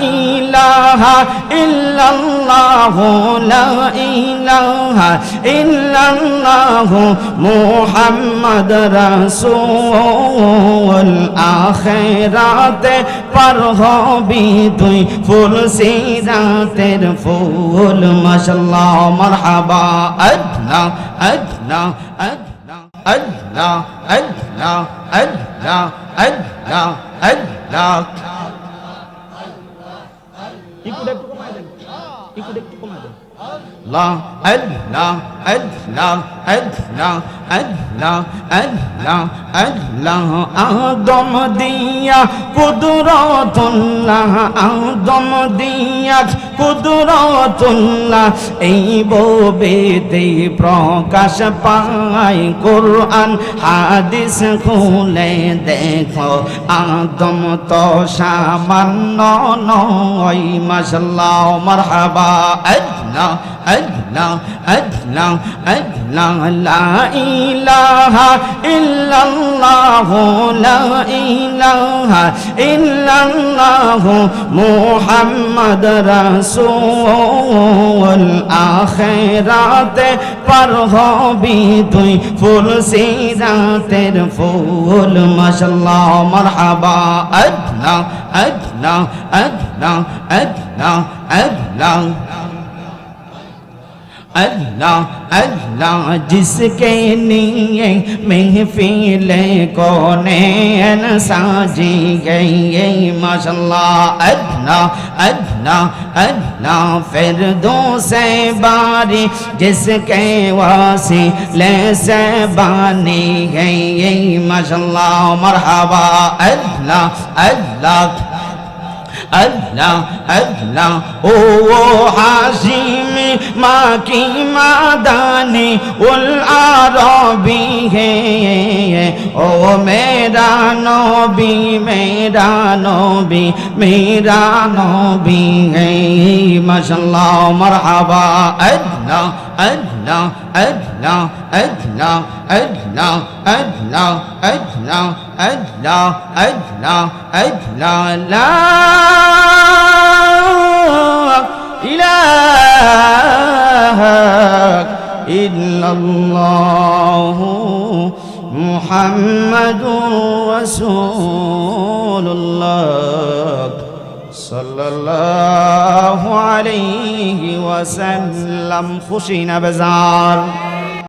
ইলাহা ইল্লাল্লাহ, লা ইলাহা ইল্লাল্লাহ মুহাম্মদ রাসূল। আখিরাতে পার হবি তুই ফুল, সিরাতের ফুল। মাশাআল্লাহ, মারহাবা। আদনা আদনা আদনা আদনা আদনা আদনা আদনা আদনা ఇప్పుడు একটু একটু কমাই দেন। লা আল্লাহ আল্লাহ আল্লাহ আল্লাহ আল্লাহ আল্লাহ আদম দিয়া কুদরতুল্লাহ, আদম দিয়া কুদরতুল্লাহ। এই বেদে প্রকাশ পায় কোরআন, হাদিস খুলে দেখো, আদম তো সামান্য নয়, মাশাল্লাহ, মারহাবা। আল্লাহ আল্লাহ আল্লাহ আল্লাহ লা ইলাহা ইল্লাল্লাহ লা ইলাহা ইল্লাল্লাহ মুহাম্মদ রাসূল আখিরাতে পার হবি তুই ফুল সিরাতের ফুল মাশাআল্লাহ মারহাবা আল্লাহ আল্লাহ আল্লাহ الله الله الله اللہ اللہ جس کے لیے محفل کونے ساجی گئی ماشاءاللہ ادنا ادنا اللہ فردوں سے باری جس کے واسلے سے بانی گئی ماشاءاللہ مرحبا. ادنا ادنا الله الله هو حزيم ما كي ما داني والعربي هي أو ميرا نوبي ميرا نوبي ميرا نوبي. هي ما شاء الله مرحبا. اللہ اللہ اللہ اللہ اللہ اللہ اللہ أجلى أجلى أجلى لا إله إلا الله محمد رسول الله صلى الله عليه وسلم. خوشی بزار